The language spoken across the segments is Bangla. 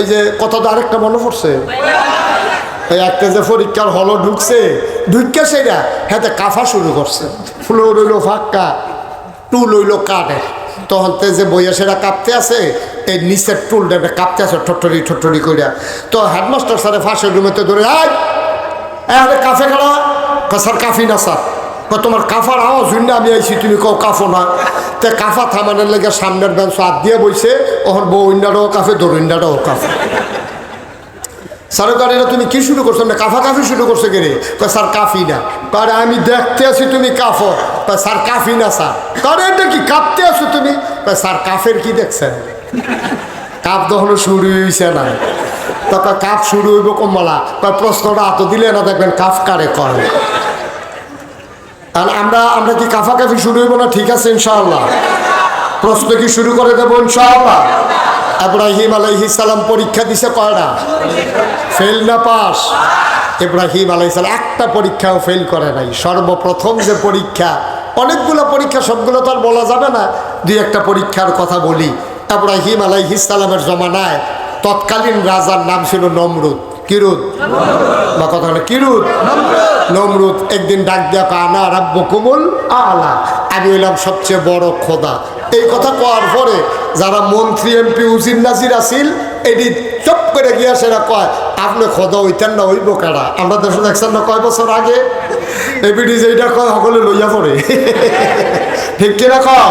ওই যে কথা তো আরেকটা মনে পড়ছে। ওই একটা যে পরীক্ষার হলো ঢুকছে ঢুকে সেটা হাতে কাফা শুরু করছে। ফুলো রইল ফাঁকা টুল হইল কাঠের। তখন তে যে বইয়া সেটা কাঁপতে আছে এই নিচের টুলটা একটা কাঁপতে আছে ঠট্টরি ঠট্টরি করিয়া তো হেডমাস্টার স্যারে ফাঁসের রুমেতে ধরে আয় আরে কাফে কয়, স্যার কাফি না স্যার। তোমার কাফার আওয়াজ শুনলে আমি আইছি, তুমি কও কাফো না? তে কাফা থামানোর লেগে সামনের বেঞ্চ হাত দিয়ে বইছে ওখান বউ ইন্ডাটাও কাফে দরুইন্ডাটাও কাফে। স্যার গাড়িরা তুমি কি শুরু করছ? না, কাফা কাফি শুরু করছ কে রে স্যার, কাফি না। কারে আমি দেখতে আছি তুমি কাফো। স্যার, কাফি না, স্যার। কারে এটা কি, কাঁপতে আছো তুমি? স্যার, কাফের কি দেখছেন? কাপ তখন শুরু হয়েছে না। তখন কাপ শুরু হইব কমলা। কয়, প্রশ্নটা এত দিলে না দেখবেন কাফ কারে করে আর আমরা আমরা কি কাফা কাফি শুরু হইব না? ঠিক আছে, ইনশাআল্লাহ। প্রশ্ন কি শুরু করে দেবো, ইনশাআল্লাহ? ইব্রাহিম সালাম পরীক্ষা দিছে কয়টা ফেল না পাস? ইব্রাহিম সালাম, একটা পরীক্ষাও ফেল করে নাই। সর্বপ্রথম যে পরীক্ষা, অনেকগুলো পরীক্ষা, সবগুলো তো আর বলা যাবে না। দুই একটা পরীক্ষার কথা বলি। ইব্রাহিম সালামের জমানায় তৎকালীন রাজার নাম ছিল নমরুদ। কিরুদ? বা কথা হলো কিরুদ? নমরুদ একদিন ডাক দেয়া কয়, আনা রাব্বু কুমুল আলা। আমি হইলাম সবচেয়ে বড় খোদা। এই কথা কওয়ার পরে যারা মন্ত্রী এমপি উজির নাজির আসিল এটি চপ করে গিয়া সেটা কয় আপনি খোদা হইতেন না হইব কারা আমরা দেশে দেখছেন না কয় বছর আগে এবিডি যেটা কয় সকলে লইয়া পড়ে। ঠিক কিনা কও?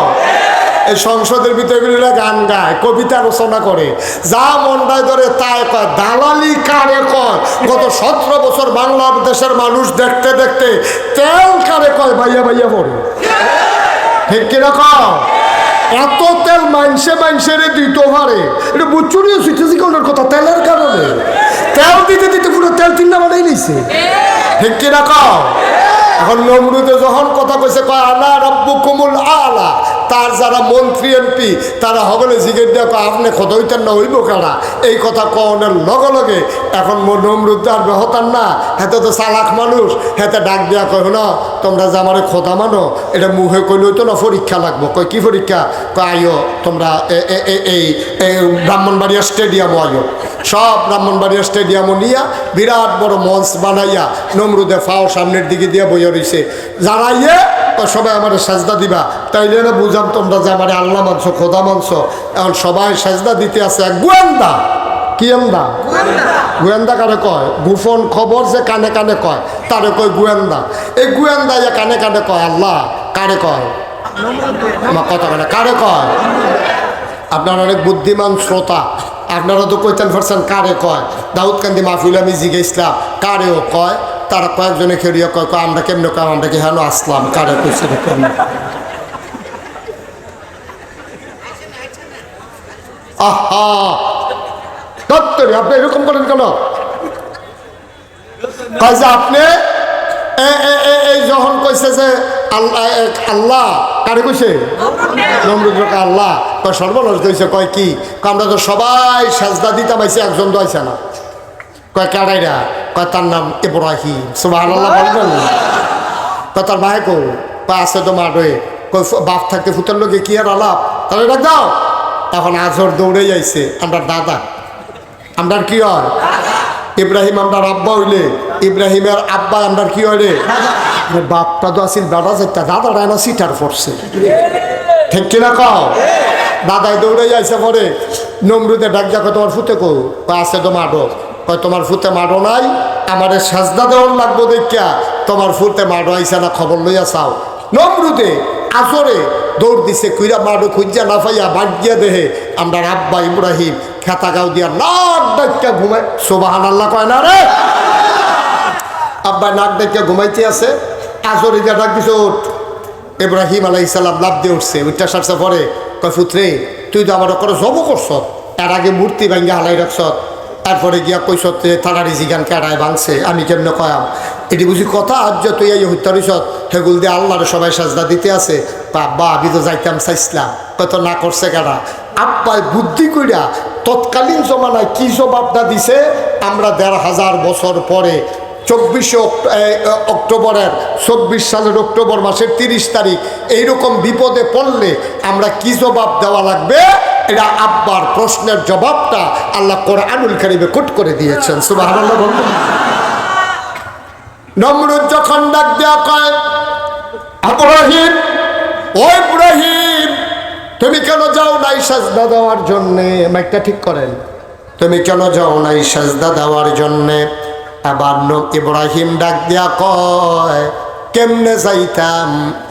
এই সংসদের ভিতরে গান গায়, কবিতা রচনা করে। যা মনটায় ধরে তাই কয়, দালালি কারে কয়? গত সতেরো বছর বাংলাদেশের মানুষ দেখতে দেখতে তেল কারে কয় ভাইয়া ভাইয়া পড়ে। ঠিক কীরকম এত তেল মানসে মানসের দিত পারে এটা বুচুরিও কোনের কথা, তেলের কারণে। তেল দিতে দিতে পুরো তেল তিনটা বানাই নিছে। ঠিক কীরকম এখন নমরুদে যখন কথা কইছে, কয় আনা রব্বু কুমুল আলা। তার যারা মন্ত্রী এমপি, তারা হগলে জিগের কয়, আপনি খদইতেন না, হইব কারা এই কথা কনের লগে লগে এখন নমরুদ আর বেহতার না, হেতে তো চালাক মানুষ, হেতে ডাক দিয়া কয় না তোমরা যে আমার খোদা মানো, এটা মুখে কইলেও তো না, পরীক্ষা লাগবো। কয়, কি পরীক্ষা? কয় আইও তোমরা এই ব্রাহ্মণবাড়িয়া স্টেডিয়ামও আইও সব ব্রাহ্মণবাড়িয়া স্টেডিয়ামও নিয়া বিরাট বড় মঞ্চ বানাইয়া নমরুদে ফাও সামনের দিকে দিয়ে বইয়া রইছে। যারা ইয়ে সবাই আমার সাজদা দিবা, তাইলে না বুঝাম তোমরা যে আমার আল্লাহ মানছো, খোদা মানছো। এখন সবাই সাজদা দিতে আছে গোয়েন্দা। কি এন্দা গোয়েন্দা কারে কয়? গোপন খবর যে কানে কানে কয়, তারে কয় গোয়েন্দা। এই গোয়েন্দা ইয়ে কানে কানে কয়, আল্লাহ, কারে কয়? আমার কথা কানে কারে কয়? আপনার অনেক বুদ্ধিমান শ্রোতা, আপনারা তো কইতেন পারছেন কারে কয়? দাউদ কান্দি মাহফিল আমি জিজ্ঞেসলাম, কারেও কয়? তারা কয়েকজনে খেলিয়ে কয় আমরা কেমনে কয়, আমরা কি হেন আসলাম? কারে কইছে কেমনে? আহা! দত্তরি আপনি এরকম করেন কেন? কয় যে আপনি এই যখন কইছে যে আল্লাহ আল্লাহ, কারে কইছে? নমরুদ রেখা আল্লাহ। কয় সর্বনাশ দিয়েছে কয় কি? আমরা তো সবাই সাজদা দিতাম আইসি একজন তো আইসে না। কয় কারাইরা কয় তার নাম ইব্রাহিম। সুবাহ বলবেন? কয় তার ভাই কো? কয় আছে তো মাঠে ফ- বাপ থাকতে ফুটার লোকে কি আর আলাপ? তাহলে ডাক দাও। তখন আজর দৌড়ে যাইছে, আমরা দাদা। আমরার কি হয়? ইব্রাহিম আমরার আব্বা হইলে। ইব্রাহিমের আব্বা, আমরার কি আরে বাপটা তো আসিল বেড়া যেটা দাদা রায়না সিটার পড়ছে। ঠিক কিনা কও? দাদাই দৌড়ে যাইছে পরে। নমরুদে ডাক যাকো তোমার কো? কয় আছে তো মাডো কয়, তোমার ফুতে মাডো নাই, আমারে সাজদা দেওয়ার লাগবো দেখিয়া তোমার ফুতে মাডো আইসা না, খবর লইয়া চাও। নমরুদে আসরে দৌড় দিছে, কুইরা মাডো খুঁজা না পাইয়া বাদ গিয়া দেহে, আমরা আব্বা ইব্রাহিম খেতা গাও দিয়া নাক ডাক্কা ঘুমায় সোবাহান আল্লাহ কয় না রে। আব্বা নাক ডাক্কা ঘুমাইতে আছে আসরে যা ডাক দিছে ওঠ ইব্রাহিম আলাই সালাম লাভ দিয়ে উঠছে উঠটা সারছে পরে, কয় পুত্রে তুই তো আমার করে জব করছ এর আগে মূর্তি ভাঙ্গে হালাই রাখছ তারপরে গিয়া কইস থানারি জিগান কেড়ায় ভাঙছে, আমি কেমনে কয়াম? এটি বুঝি কথা আজ যে তুই এই হত্যা রইস হেগুল দিয়ে আল্লাহর সবাই সাজদা দিতে আছে। বাবা, আমি তো যাইতাম চাইছিলাম, কত না করছে কেডা? আব্বাই বুদ্ধি কইরা তৎকালীন জমানায় কি জবাবটা দিছে? আমরা দেড় হাজার বছর পরে চব্বিশে অক্ট- অক্টোবরের চব্বিশ সালের অক্টোবর মাসের তিরিশ তারিখ, এইরকম বিপদে পড়লে আমরা কি জবাব দেওয়া লাগবে? এটা আব্বার প্রশ্নের জবাবটা আল্লাহ কোরআনুল কারিমে কুট করে দিয়েছেন। সুবাহ যখন ডাক দেওয়া কয় ইব্রাহিম ও ইব্রাহিম, তুমি কেন যাও নাই সাজদা দেওয়ার জন্যে? মাইকটা ঠিক করেন। তুমি কেন যাও নাই সাজদা দেওয়ার জন্যে? আবার ইব্রাহিম ডাক দিয়া কয়, কেমনে যাইতাম?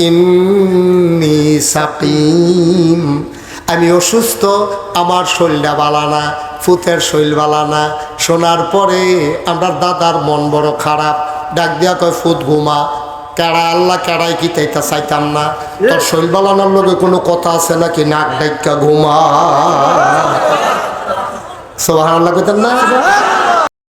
ইন্নি সাকিম। আমি অসুস্থ, আমার শৈলটা বালানা ফুতের শৈল বালানা শোনার পরে আমার দাদার মন বড় খারাপ। ডাক দিয়া কয় ফুত ঘুমা। কেড়া, আল্লাহ কেড়াই কি তাইতা চাইতাম না। তোর শৈল বালানোর লগে কোনো কথা আছে নাকি? নাক ডাইকা ঘুমা। সোহান আল্লাহ কইতেন না?